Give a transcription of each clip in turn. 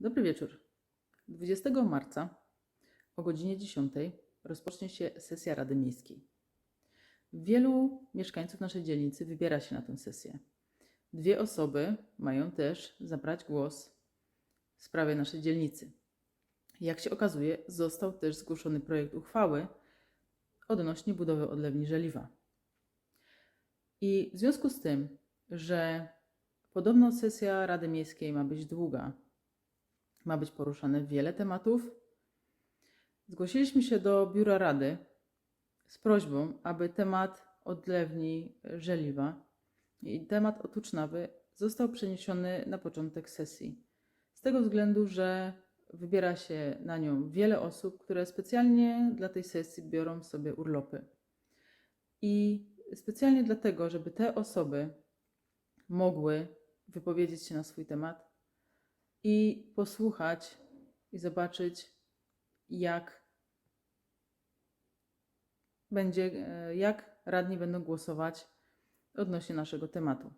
Dobry wieczór. 20 marca o godzinie 10 rozpocznie się sesja Rady Miejskiej. Wielu mieszkańców naszej dzielnicy wybiera się na tę sesję. Dwie osoby mają też zabrać głos w sprawie naszej dzielnicy. Jak się okazuje, został też zgłoszony projekt uchwały odnośnie budowy odlewni Żeliwa. I w związku z tym, że podobno sesja Rady Miejskiej ma być długa, ma być poruszane wiele tematów, zgłosiliśmy się do Biura Rady z prośbą, aby temat odlewni Żeliwa i temat otucznawy został przeniesiony na początek sesji. Z tego względu, że wybiera się na nią wiele osób, które specjalnie dla tej sesji biorą sobie urlopy. I specjalnie dlatego, żeby te osoby mogły wypowiedzieć się na swój temat i posłuchać i zobaczyć, jak będzie, e, jak radni będą głosować odnośnie naszego tematu.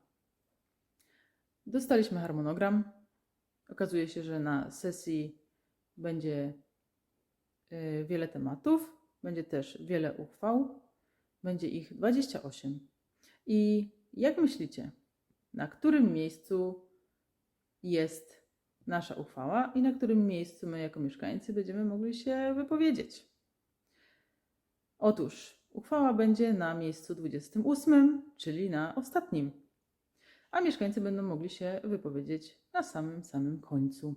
Dostaliśmy harmonogram. Okazuje się, że na sesji będzie e, wiele tematów, będzie też wiele uchwał, będzie ich 28. I jak myślicie, na którym miejscu jest nasza uchwała i na którym miejscu my, jako mieszkańcy, będziemy mogli się wypowiedzieć? Otóż uchwała będzie na miejscu 28, czyli na ostatnim, a mieszkańcy będą mogli się wypowiedzieć na samym, samym końcu.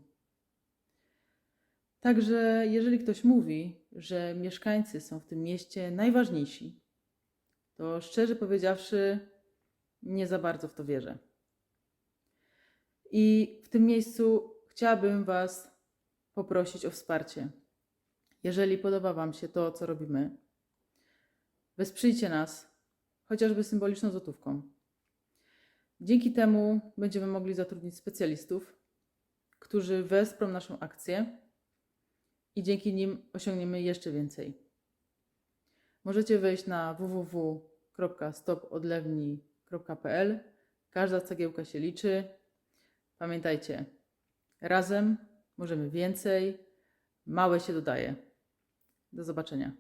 Także, jeżeli ktoś mówi, że mieszkańcy są w tym mieście najważniejsi, to szczerze powiedziawszy, nie za bardzo w to wierzę. I w tym miejscu chciałabym Was poprosić o wsparcie. Jeżeli podoba Wam się to, co robimy, wesprzyjcie nas chociażby symboliczną złotówką. Dzięki temu będziemy mogli zatrudnić specjalistów, którzy wesprą naszą akcję i dzięki nim osiągniemy jeszcze więcej. Możecie wejść na www.stopodlewni.pl. Każda cegiełka się liczy. Pamiętajcie, razem możemy więcej, małe się dodaje. Do zobaczenia.